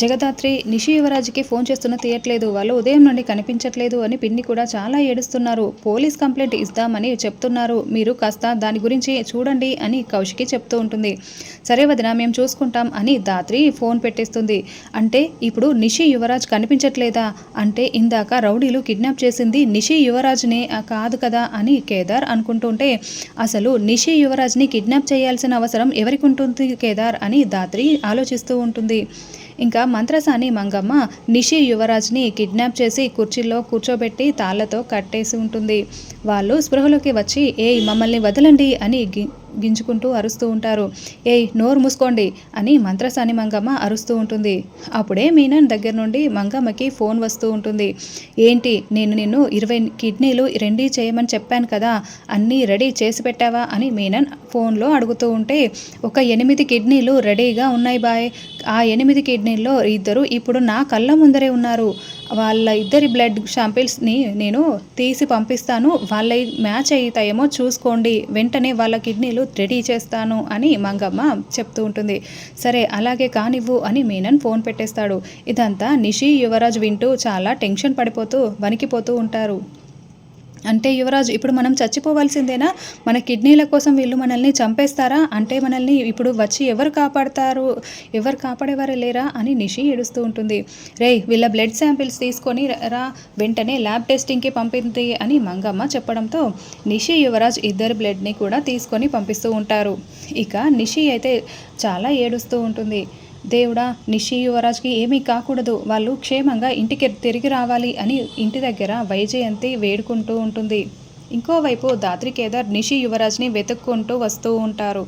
Jagadhatri Nishi యువరాజ్కి phone చేస్తున్నా తీయట్లేదు. వాళ్ళు ఉదయం నుండి కనిపించట్లేదు అని పిన్ని కూడా చాలా ఏడుస్తున్నారు. పోలీస్ కంప్లైంట్ ఇస్తామని చెప్తున్నారు. మీరు కాస్త దాని గురించి చూడండి అని కౌశికి చెప్తూ ఉంటుంది. సరే వదిన మేము చూసుకుంటాం అని దాత్రి ఫోన్ పెట్టేస్తుంది. అంటే ఇప్పుడు నిషి యువరాజ్ కనిపించట్లేదా? అంటే ఇందాక రౌడీలు కిడ్నాప్ చేసింది నిషి యువరాజ్నే కాదు కదా అని కేదార్ అనుకుంటుంటే అసలు నిషి యువరాజ్ని కిడ్నాప్ చేయాల్సిన అవసరం ఎవరికి ఉంటుంది కేదార్ అని దాత్రి ఆలోచిస్తూ ఉంటుంది. ఇంకా మంత్రసాని మంగమ్మ నిషి యువరాజ్ని కిడ్నాప్ చేసి కుర్చీలో కూర్చోబెట్టి తాళ్ళతో కట్టేసి ఉంటుంది. వాళ్ళు స్పృహలోకి వచ్చి ఏయ్ మమ్మల్ని వదలండి అని గి గింజుకుంటూ అరుస్తూ ఉంటారు. ఏయ్ నోరు మూసుకోండి అని మంత్రసాని మంగమ్మ అరుస్తూ ఉంటుంది. అప్పుడే మీనన్ దగ్గర నుండి మంగమ్మకి ఫోన్ వస్తూ ఉంటుంది. ఏంటి నేను నిన్ను ఇరవై కిడ్నీలు రెండీ చేయమని చెప్పాను కదా అన్నీ రెడీ చేసి పెట్టావా అని మీనన్ ఫోన్లో అడుగుతూ ఉంటే ఒక ఎనిమిది కిడ్నీలు రెడీగా ఉన్నాయి బాయ్. ఆ ఎనిమిది కిడ్నీల్లో ఇద్దరు ఇప్పుడు నా కళ్ళ ముందరే ఉన్నారు. వాళ్ళ ఇద్దరి బ్లడ్ శాంపిల్స్ని నేను తీసి పంపిస్తాను. వాళ్ళ మ్యాచ్ అవుతాయేమో చూసుకోండి. వెంటనే వాళ్ళ కిడ్నీలు రెడీ చేస్తాను అని మంగమ్మ చెప్తూ ఉంటుంది. సరే అలాగే కానివ్వు అని మీనన్ ఫోన్ పెట్టేస్తాడు. ఇదంతా నిషి యువరాజ్ వింటూ చాలా టెన్షన్ పడిపోతూ వణికిపోతూ ఉంటారు. అంటే యువరాజ్ ఇప్పుడు మనం చచ్చిపోవాల్సిందేనా? మన కిడ్నీల కోసం వీళ్ళు మనల్ని చంపేస్తారా? అంటే మనల్ని ఇప్పుడు వచ్చి ఎవరు కాపాడతారు? ఎవరు కాపాడేవారు లేరా? అని నిషి ఏడుస్తూ ఉంటుంది. రే వీళ్ళ బ్లడ్ శాంపిల్స్ తీసుకొని రా వెంటనే ల్యాబ్ టెస్టింగ్కి పంపింది అని మంగమ్మ చెప్పడంతో నిషి యువరాజ్ ఇద్దరు బ్లడ్ని కూడా తీసుకొని పంపిస్తూ ఉంటారు. ఇక నిషి అయితే చాలా ఏడుస్తూ ఉంటుంది. దేవుడా నిషి యువరాజ్కి ఏమీ కాకూడదు. వాళ్ళు క్షేమంగా ఇంటికి తిరిగి రావాలి అని ఇంటి దగ్గర వైజయంతి వేడుకుంటూ ఉంటుంది. ఇంకోవైపు దాత్రి కేదార్ నిషి యువరాజ్ని వెతుక్కుంటూ వస్తూ ఉంటారు.